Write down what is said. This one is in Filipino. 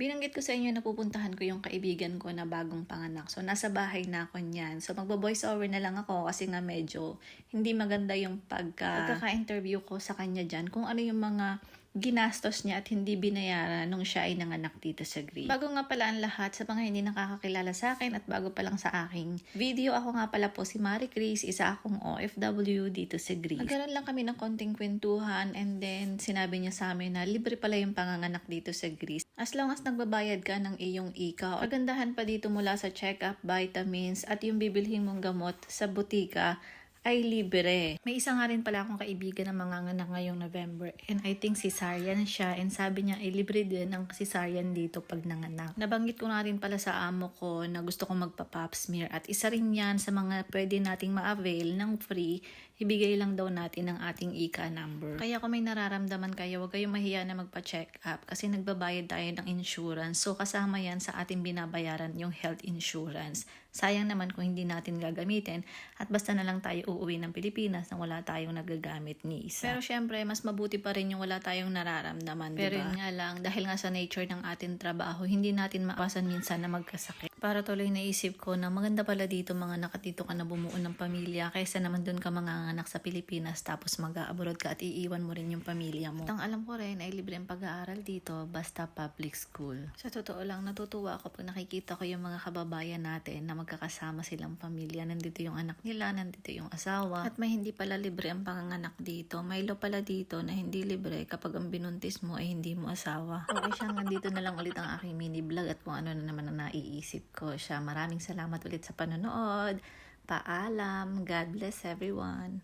Binanggit ko sa inyo na pupuntahan ko yung kaibigan ko na bagong panganak. So, nasa bahay na ako niyan. So, magbo-voice over na lang ako kasi nga medyo hindi maganda yung pagka, pagkaka-interview ko sa kanya dyan. Kung ano yung mga ginastos niya at hindi binayaran nung siya ay nanganak dito sa Greece. Bago nga pala ang lahat sa mga hindi nakakakilala sa akin at bago pa lang sa aking video, ako nga pala po si Marie Chris, isa akong OFW dito sa Greece. Nagkaroon lang kami ng konting kwentuhan and then sinabi niya sa amin na libre pala yung panganganak dito sa Greece. As long as nagbabayad ka ng iyong ikaw. Kagandahan pa dito mula sa check-up, vitamins at yung bibilhin mong gamot sa butika ay libre. May isa nga rin pala akong kaibigan na manganganak ngayong November and I think cesarean siya and sabi niya ay libre din ang cesarean dito pag nanganak. Nabanggit ko na rin pala sa amo ko na gusto kong magpa-pap smear at isa rin yan sa mga pwede nating ma-avail ng free ibigay lang daw natin ang ating ICA number. Kaya kung may nararamdaman kayo, huwag kayong mahiya na magpa-check up kasi nagbabayad tayo ng insurance. So kasama yan sa ating binabayaran yung health insurance. Sayang naman kung hindi natin gagamitin at basta na lang tayo uuwi ng Pilipinas nang wala tayong nagagamit ni isa. Pero syempre, mas mabuti pa rin yung wala tayong nararamdaman, Pero yun nga lang, dahil nga sa nature ng ating trabaho, hindi natin maawasan minsan na magkasakit. Para tuloy naisip ko na maganda pala dito mga nakatito ka na bumuo ng pamilya kaysa naman dun ka mga anak sa Pilipinas tapos mag-abroad ka at iiwan mo rin yung pamilya mo. At alam ko rin ay libre ang pag-aaral dito basta public school. Sa totoo lang, natutuwa ako pag nakikita ko yung mga kababayan natin na magkakasama silang pamilya. Nandito yung anak nila, nandito yung asawa. At may hindi pala libre ang panganganak dito. May law pala dito na hindi libre kapag ang binuntis mo ay hindi mo asawa. Okay siya, nandito na lang ulit ang aking mini vlog at kung ano na naman ang naiisip ko siya. Maraming salamat ulit sa panonood. Paalam. God bless everyone.